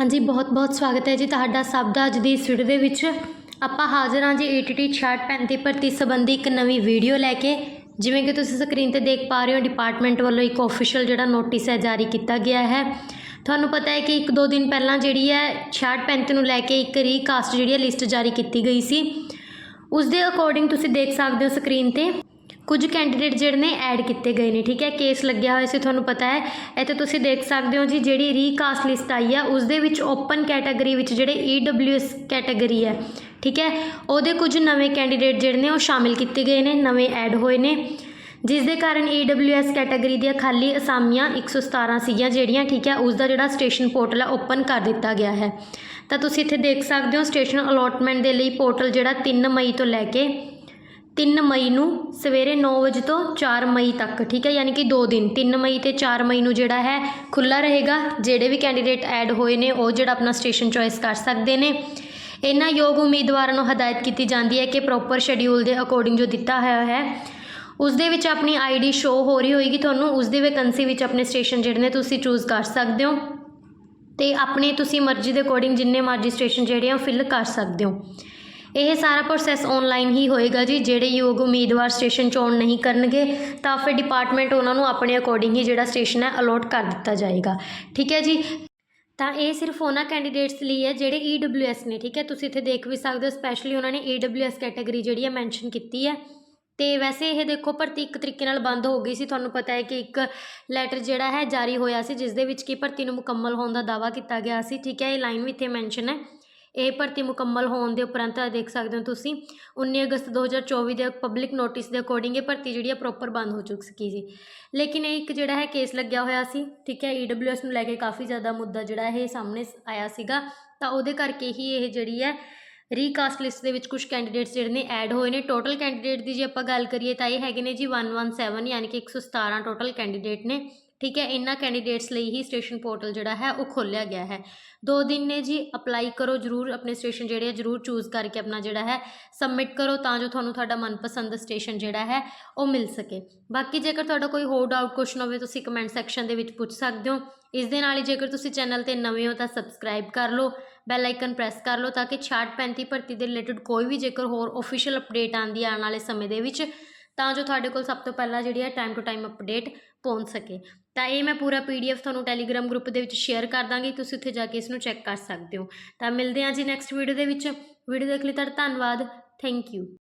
ਹਾਂਜੀ ਬਹੁਤ-ਬਹੁਤ ਸਵਾਗਤ ਹੈ ਜੀ ਤੁਹਾਡਾ ਸਭ ਦਾ ਅੱਜ ਦੀ ਇਸ ਵੀਡੀਓ ਦੇ ਵਿੱਚ। ਆਪਾਂ ਹਾਜ਼ਰ ਹਾਂ ਜੀ ਏਟੀਟੀ 6635 ਭਰਤੀ ਸੰਬੰਧੀ ਇੱਕ ਨਵੀਂ ਵੀਡੀਓ ਲੈ ਕੇ। ਜਿਵੇਂ ਕਿ ਤੁਸੀਂ ਸਕਰੀਨ ਤੇ ਦੇਖ ਪਾ ਰਹੇ ਹੋ ਡਿਪਾਰਟਮੈਂਟ ਵੱਲੋਂ ਇੱਕ ਆਫੀਸ਼ੀਅਲ ਜਿਹੜਾ ਨੋਟਿਸ ਹੈ ਜਾਰੀ ਕੀਤਾ ਗਿਆ ਹੈ। ਤੁਹਾਨੂੰ ਪਤਾ ਹੈ ਕਿ ਇੱਕ ਦੋ ਦਿਨ ਪਹਿਲਾਂ ਜਿਹੜੀ ਹੈ 6635 ਨੂੰ ਲੈ ਕੇ ਇੱਕ ਰੀਕਾਸਟ ਜਿਹੜੀ ਹੈ ਲਿਸਟ ਜਾਰੀ ਕੀਤੀ ਗਈ ਸੀ। ਉਸ ਦੇ ਅਕੋਰਡਿੰਗ ਤੁਸੀਂ ਦੇਖ ਸਕਦੇ ਹੋ ਸਕਰੀਨ ਤੇ। ਕੁਝ ਕੈਂਡੀਡੇਟ ਜਿਹੜੇ ਨੇ ਐਡ ਕੀਤੇ ਗਏ ਨੇ, ਠੀਕ ਹੈ? ਕੇਸ ਲੱਗਿਆ ਹੋਇਆ ਸੀ, ਤੁਹਾਨੂੰ ਪਤਾ ਹੈ। ਇੱਥੇ ਤੁਸੀਂ ਦੇਖ ਸਕਦੇ ਹੋ ਜੀ, ਜਿਹੜੀ ਰੀਕਾਸਟ ਲਿਸਟ ਆਈ ਆ ਉਸ ਦੇ ਵਿੱਚ ਓਪਨ ਕੈਟਾਗਰੀ ਵਿੱਚ ਜਿਹੜੇ ਈਡਬਲਯੂਐਸ ਕੈਟਾਗਰੀ ਹੈ, ਠੀਕ ਹੈ? ਉਹਦੇ ਕੁਝ ਨਵੇਂ ਕੈਂਡੀਡੇਟ ਜਿਹੜੇ ਨੇ, ਉਹ ਸ਼ਾਮਿਲ ਕੀਤੇ ਗਏ ਨੇ, ਨਵੇਂ ਐਡ ਹੋਏ ਨੇ। ਜਿਸ ਦੇ ਕਾਰਨ ਈਡਬਲਯੂਐਸ ਕੈਟਾਗਰੀ ਦੀਆਂ ਖਾਲੀ ਅਸਾਮੀਆਂ 117 ਸੀਗੀਆਂ ਜਿਹੜੀਆਂ, ਠੀਕ ਹੈ? ਉਸ ਦਾ ਜਿਹੜਾ ਸਟੇਸ਼ਨ ਪੋਰਟਲ ਆ ਓਪਨ ਕਰ ਦਿੱਤਾ ਗਿਆ ਹੈ। ਤਾਂ ਤੁਸੀਂ ਇੱਥੇ ਦੇਖ ਸਕਦੇ ਹੋ ਸਟੇਸ਼ਨ ਅਲੋਟਮੈਂਟ ਦੇ ਲਈ ਪੋਰਟਲ ਜਿਹੜਾ 3 ਮਈ ਤੋਂ ਲੈ ਕੇ ਤਿੰਨ ਮਈ ਨੂੰ ਸਵੇਰੇ ਨੌ ਵਜੇ ਤੋਂ ਚਾਰ ਮਈ ਤੱਕ, ਠੀਕ ਹੈ? ਯਾਨੀ ਕਿ ਦੋ ਦਿਨ, ਤਿੰਨ ਮਈ ਅਤੇ ਚਾਰ ਮਈ ਨੂੰ ਜਿਹੜਾ ਹੈ ਖੁੱਲ੍ਹਾ ਰਹੇਗਾ। ਜਿਹੜੇ ਵੀ ਕੈਂਡੀਡੇਟ ਐਡ ਹੋਏ ਨੇ, ਉਹ ਜਿਹੜਾ ਆਪਣਾ ਸਟੇਸ਼ਨ ਚੋਇਸ ਕਰ ਸਕਦੇ ਨੇ। ਇਹਨਾਂ ਯੋਗ ਉਮੀਦਵਾਰਾਂ ਨੂੰ ਹਦਾਇਤ ਕੀਤੀ ਜਾਂਦੀ ਹੈ ਕਿ ਪ੍ਰੋਪਰ ਸ਼ੈਡਿਊਲ ਦੇ ਅਕੋਰਡਿੰਗ ਜੋ ਦਿੱਤਾ ਹੋਇਆ ਹੈ, ਉਸ ਦੇ ਵਿੱਚ ਆਪਣੀ ਆਈਡੀ ਸ਼ੋ ਹੋ ਰਹੀ ਹੋਏਗੀ ਤੁਹਾਨੂੰ। ਉਸ ਦੀ ਵੈਕੈਂਸੀ ਵਿੱਚ ਆਪਣੇ ਸਟੇਸ਼ਨ ਜਿਹੜੇ ਨੇ ਤੁਸੀਂ ਚੂਜ਼ ਕਰ ਸਕਦੇ ਹੋ ਤੇ ਆਪਣੇ ਤੁਸੀਂ ਮਰਜ਼ੀ ਦੇ ਅਕੋਰਡਿੰਗ ਜਿੰਨੇ ਮਰਜ਼ੀ ਸਟੇਸ਼ਨ ਜਿਹੜੇ ਆ ਫਿਲ ਕਰ ਸਕਦੇ ਹੋ। ਇਹ ਸਾਰਾ ਪ੍ਰੋਸੈਸ ਆਨਲਾਈਨ ਹੀ ਹੋਏਗਾ ਜੀ, ਜਿਹੜੇ ਯੋਗ ਉਮੀਦਵਾਰ ਸਟੇਸ਼ਨ ਚੋਣ ਨਹੀਂ ਕਰਨਗੇ, ਤਾਂ ਫਿਰ ਡਿਪਾਰਟਮੈਂਟ ਉਹਨਾਂ ਨੂੰ ਆਪਣੇ ਅਕੋਰਡਿੰਗ ਹੀ ਜਿਹੜਾ ਸਟੇਸ਼ਨ ਹੈ ਅਲੋਟ ਕਰ ਦਿੱਤਾ ਜਾਏਗਾ। ਠੀਕ ਹੈ ਜੀ? ਤਾਂ ਇਹ ਸਿਰਫ ਉਹਨਾਂ ਕੈਂਡੀਡੇਟਸ ਲਈ ਹੈ ਜਿਹੜੇ ਈਡਬਲਯੂਐਸ ਨੇ, ਠੀਕ ਹੈ? ਤੁਸੀਂ ਇੱਥੇ ਦੇਖ ਵੀ ਸਕਦੇ ਹੋ ਸਪੈਸ਼ਲੀ ਉਹਨਾਂ ਨੇ ਈਡਬਲਯੂਐਸ ਕੈਟਾਗਰੀ ਜਿਹੜੀ ਹੈ ਮੈਂਸ਼ਨ ਕੀਤੀ ਹੈ। ਤੇ ਵੈਸੇ ਇਹ ਦੇਖੋ, ਭਰਤੀ ਇੱਕ ਤਰੀਕੇ ਨਾਲ ਬੰਦ ਹੋ ਗਈ ਸੀ। ਤੁਹਾਨੂੰ ਪਤਾ ਹੈ ਕਿ ਇੱਕ ਲੈਟਰ ਜਿਹੜਾ ਹੈ ਜਾਰੀ ਹੋਇਆ ਸੀ ਜਿਸ ਦੇ ਵਿੱਚ ਕਿ ਭਰਤੀ ਨੂੰ ਮੁਕੰਮਲ ਹੋਣ ਦਾ ਦਾਵਾ ਕੀਤਾ ਗਿਆ ਸੀ। ਠੀਕ ਹੈ, ਇਹ ਲਾਈਨ ਵੀ ਇੱਥੇ ਮੈਂਸ਼ਨ ਹੈ। ਇਹ ਭਰਤੀ ਮੁਕੰਮਲ ਹੋਣ ਦੇ ਉਪਰੰਤ ਦੇਖ ਸਕਦੇ ਹੋ ਤੁਸੀਂ 19 ਅਗਸਤ 2024 ਦੇ ਪਬਲਿਕ ਨੋਟਿਸ ਦੇ ਅਕੋਰਡਿੰਗ ਇਹ ਭਰਤੀ ਜਿਹੜੀ ਹੈ ਪ੍ਰੋਪਰ ਬੰਦ ਹੋ ਚੁੱਕੀ ਸੀ। ਲੇਕਿਨ ਇਹ ਇੱਕ ਜਿਹੜਾ ਹੈ ਕੇਸ ਲੱਗਿਆ ਹੋਇਆ ਸੀ, ਠੀਕ ਹੈ ਈਡਬਲਯੂਐਸ ਨੂੰ ਲੈ ਕੇ ਕਾਫੀ ਜ਼ਿਆਦਾ ਮੁੱਦਾ ਜਿਹੜਾ ਇਹ ਸਾਹਮਣੇ ਆਇਆ ਸੀਗਾ, ਤਾਂ ਉਹਦੇ ਕਰਕੇ ਹੀ ਇਹ ਜਿਹੜੀ ਹੈ ਰੀਕਾਸਟ ਲਿਸਟ ਦੇ ਵਿੱਚ ਕੁਝ ਕੈਂਡੀਡੇਟਸ ਜਿਹੜੇ ਨੇ ਐਡ ਹੋਏ ਨੇ। ਟੋਟਲ ਕੈਂਡੀਡੇਟ ਦੀ ਜੇ ਆਪਾਂ ਗੱਲ ਕਰੀਏ ਤਾਂ ਇਹ ਹੈਗੇ ਨੇ ਜੀ 117 ਯਾਨੀ ਕਿ 117 ਟੋਟਲ ਕੈਂਡੀਡੇਟ ਨੇ। ਠੀਕ ਹੈ, ਇਹਨਾਂ ਕੈਂਡੀਡੇਟਸ ਲਈ ਹੀ ਸਟੇਸ਼ਨ ਪੋਰਟਲ ਜਿਹੜਾ ਹੈ, ਉਹ ਖੋਲ੍ਹਿਆ ਗਿਆ ਹੈ। ਦੋ ਦਿਨ ਨੇ ਜੀ ਅਪਲਾਈ ਕਰੋ ਜਰੂਰ, ਆਪਣੇ ਸਟੇਸ਼ਨ ਜਿਹੜੇ ਆ, ਜਰੂਰ ਚੂਜ਼ ਕਰਕੇ ਆਪਣਾ ਜਿਹੜਾ ਹੈ ਸਬਮਿਟ ਕਰੋ ਤਾਂ ਜੋ ਤੁਹਾਨੂੰ ਤੁਹਾਡਾ ਮਨਪਸੰਦ ਸਟੇਸ਼ਨ ਜਿਹੜਾ ਹੈ, ਉਹ ਮਿਲ ਸਕੇ। ਬਾਕੀ ਜੇਕਰ ਤੁਹਾਡਾ ਕੋਈ ਹੋਰ ਡਾਊਟ ਕੁਐਸਚਨ ਹੋਵੇ, ਤੁਸੀਂ ਕਮੈਂਟ ਸੈਕਸ਼ਨ ਦੇ ਵਿੱਚ ਪੁੱਛ ਸਕਦੇ ਹੋ। ਇਸ ਦੇ ਨਾਲ ਹੀ ਜੇਕਰ ਤੁਸੀਂ ਚੈਨਲ ਤੇ ਨਵੇਂ ਹੋ ਤਾਂ ਸਬਸਕ੍ਰਾਈਬ ਕਰ ਲਓ ਬੈਲ ਆਈਕਨ ਪ੍ਰੈਸ ਕਰ ਲਓ ਤਾਂ ਕਿ 6535 ਭਰਤੀ ਦੇ ਰਿਲੇਟਡ ਕੋਈ ਵੀ ਜੇਕਰ ਹੋਰ ਅਫੀਸ਼ੀਅਲ ਅਪਡੇਟ ਆਂਦੀ ਆਉਣ ਵਾਲੇ ਸਮੇਂ ਦੇ ਵਿੱਚ ਤਾਂ ਜੋ ਤੁਹਾਡੇ ਕੋਲ ਸਭ ਤੋਂ ਪਹਿਲਾਂ ਜਿਹੜੀ ਹੈ ਟਾਈਮ ਟੂ ਟਾਈਮ ਅਪਡੇਟ ਪਹੁੰਚ ਸਕੇ। ਤਾਂ ਇਹ ਮੈਂ ਪੂਰਾ ਪੀਡੀਐਫ ਤੁਹਾਨੂੰ ਟੈਲੀਗ੍ਰਾਮ ਗਰੁੱਪ ਦੇ ਵਿੱਚ ਸ਼ੇਅਰ ਕਰ ਦਾਂਗੀ, ਤੁਸੀਂ ਉੱਥੇ ਜਾ ਕੇ ਇਸ ਨੂੰ ਚੈੱਕ ਕਰ ਸਕਦੇ ਹੋ। ਤਾਂ ਮਿਲਦੇ ਹਾਂ ਜੀ ਨੈਕਸਟ ਵੀਡੀਓ ਦੇ ਵਿੱਚ। ਵੀਡੀਓ ਦੇਖ ਲਈ ਤੁਹਾਡਾ ਧੰਨਵਾਦ। Thank you